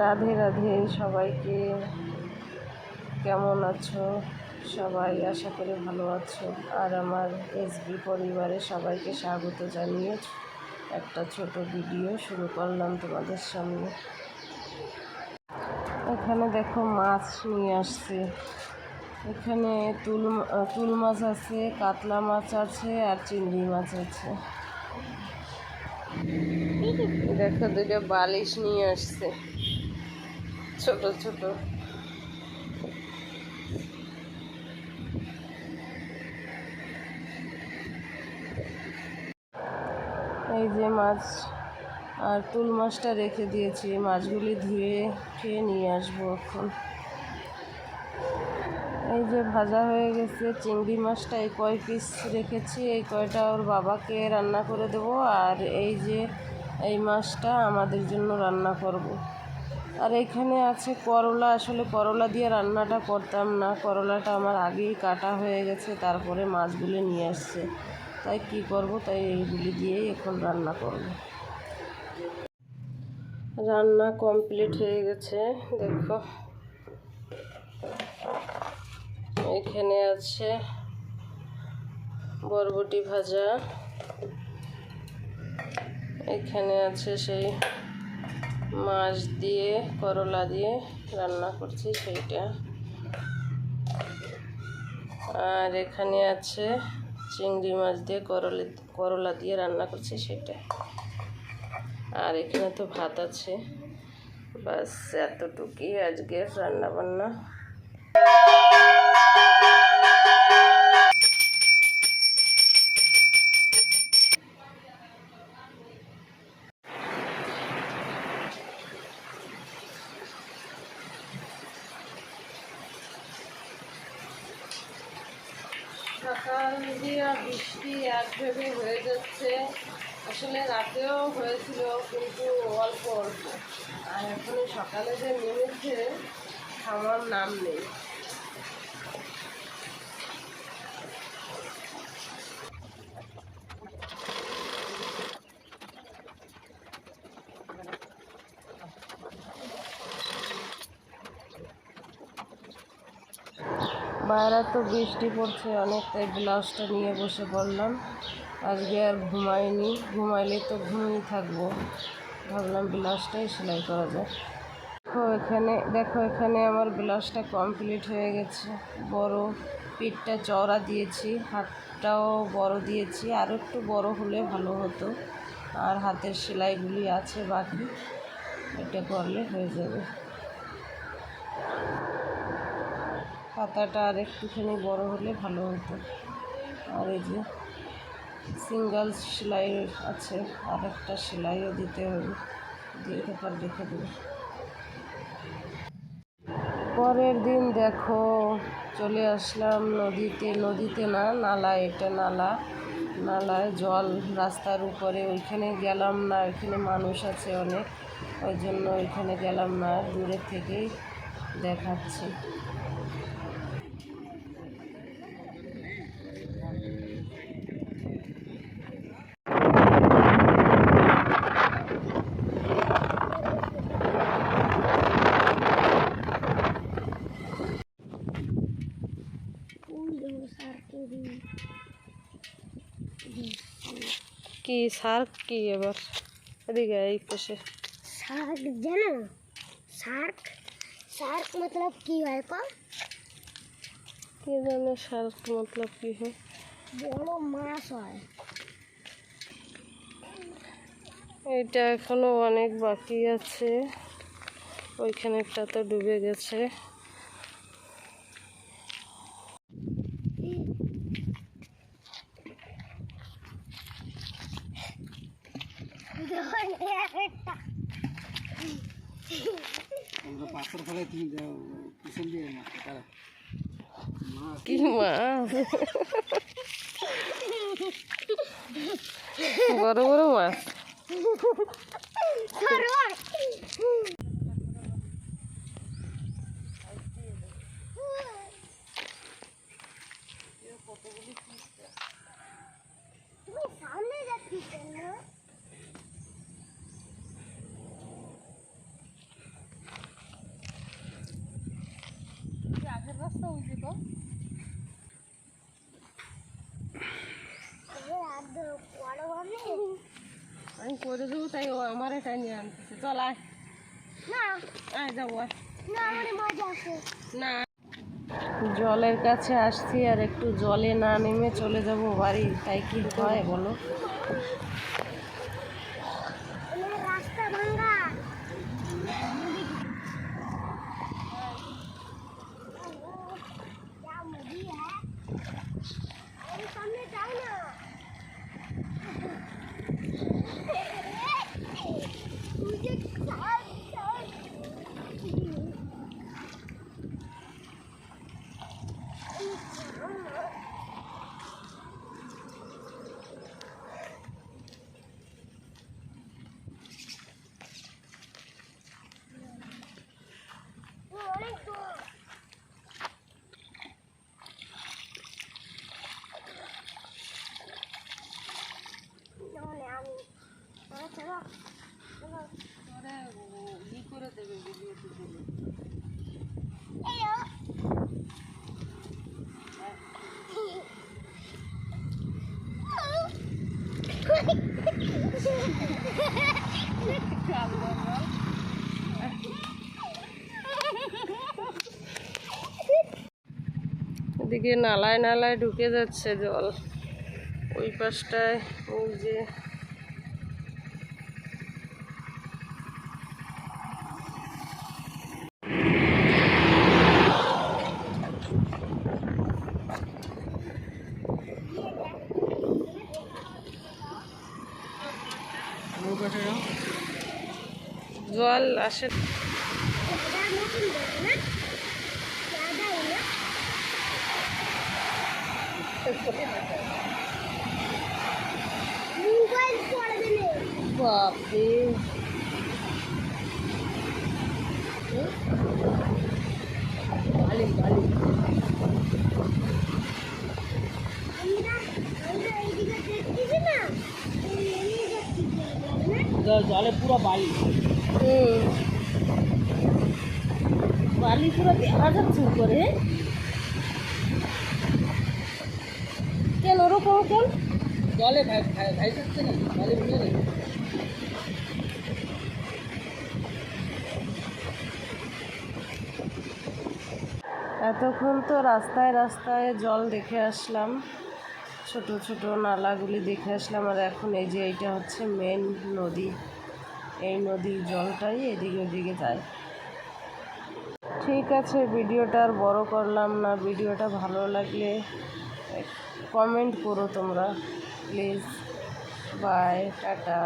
রাধে রাধে সবাইকে। কেমন আছো? সবাই আশা করি ভালো আছো। আর আমার এসবি পরিবারে সবাইকে স্বাগত জানিয়ে একটা ছোট ভিডিও শুরু করলাম তোমাদের সামনে। এখানে দেখো মাছ নিয়ে আসছে। এখানে তুল তুল মাছ আছে, কাতলা মাছ আছে, আর চিংড়ি মাছ আছে। দেখো দুটো বালিশ নিয়ে আসছে। ছোট ছোট। এই যে মাছ, আর তুল মাছটা রেখে দিয়েছি। মাছগুলি ধুয়ে খেয়ে নিয়ে আসব এখন। এই যে ভাজা হয়ে গেছে, চিংড়ি মাছটা এই কয় পিস রেখেছি। এই কয়টা ওর বাবাকে রান্না করে দেব। আর এই যে এই মাছটা আমাদের জন্য রান্না করব। আর এখানে আছে করলা। আসলে করলা দিয়ে রান্নাটা করতাম না। করলাটা আমার আগেই কাটা হয়ে গেছে, তারপরে মাছগুলো নিয়ে আসছে। তাই কি করব? তাই এইগুলি দিয়েই এখন রান্না করব। রান্না কমপ্লিট হয়ে গেছে, দেখো। এখানে আছে বরবটি ভাজা। এখানে আছে সেই মাছ দিয়ে, করলা দিয়ে রান্না করছি সেইটা। আর এখানে আছে চিংড়ি মাছ দিয়ে করলা করলা দিয়ে রান্না করছি সেটা আর এখানে তো ভাত আছে। বাস, এতটুকুই আজকের রান্না সকাল দিয়ে বৃষ্টি একভাবে হয়ে যাচ্ছে। আসলে রাতেও হয়েছিল কিন্তু অল্প। অল্প আর এখন সকালে যে নেমেছে থামার নাম নেই। বাইরে তো বৃষ্টি পড়ছে অনেক, তাই ব্লাউজটা নিয়ে বসে পড়লাম। আজকে আর ঘুমাইনি, ঘুমাইলে তো ঘুমিয়ে থাকব। ভাবলাম ব্লাউজটাই সেলাই করা যায় দেখো এখানে দেখো এখানে আমার ব্লাউজটা কমপ্লিট হয়ে গেছে। বড় পিঠটা চওড়া দিয়েছি, হাতটাও বড় দিয়েছি। আর একটু বড় হলে ভালো হতো। আর হাতের সেলাইগুলি আছে বাকি, এটা করলে হয়ে যাবে। পাতাটা আর একটুখানি বড় হলে ভালো হতো। আর এই যে সিঙ্গেল সেলাই আছে, আর একটা সেলাইও দিতে হবে। দিয়ে তারপর রেখে দেবো। পরের দিন দেখো, চলে আসলাম নদীতে। নদীতে না নালা এটা নালা। নালায় জল রাস্তার উপরে। ওইখানে গেলাম না, ওইখানে মানুষ আছে অনেক। ওই জন্য ওইখানে গেলাম না দূরের থেকেই দেখাচ্ছি। কি সার কি এবার এদিকে এই পাশে। শার্ক জানো? শার্ক শার্ক মতলব কি হয় কো কি জানো শার্ক মতলব কি হয়? বড় মাছ হয়। এটা এখনও অনেক বাকি আছে। ওইখানেরটা তো ডুবে গেছে। পাথর ফেলে তুমি যাও পিছন দিয়ে মারতে তারা কি মাছ বড় বড় মাছ। তুমি সামনে যাচ্ছি কেন হাত ধরো বড় মানে আমি করে দেবো তাই ও আমার এটা নিয়ে আনতেছে। চল আয়। না। আয় যাব আয়। না মানে না। জলের কাছে আসছি আর একটু জলে না নেমে চলে যাব বাড়ি তাই কি হয় বলো? Look at the এদিকে নালায় নালায় ঢুকে যাচ্ছে জল। ওই পাশটায় ওই যে জল আসে। না জলে পুরো বালি। বালি পুরো দেখা যাচ্ছে উপরে। কেন ওরকম। কেন জলে ভাই ভাই ভাই যাচ্ছে না জলে ভিজে নেই এতক্ষণ তো রাস্তায় রাস্তায় জল দেখে আসলাম। ছোট ছোট নালাগুলি দেখে আসলাম আর এখন এই যে এইটা হচ্ছে মেন নদী। এই নদীর জলটাই এদিকে ওদিকে যায়। ঠিক আছে ভিডিওটা আর বড় করলাম না। ভিডিওটা ভালো লাগলে কমেন্ট করো তোমরা প্লিজ। By tata.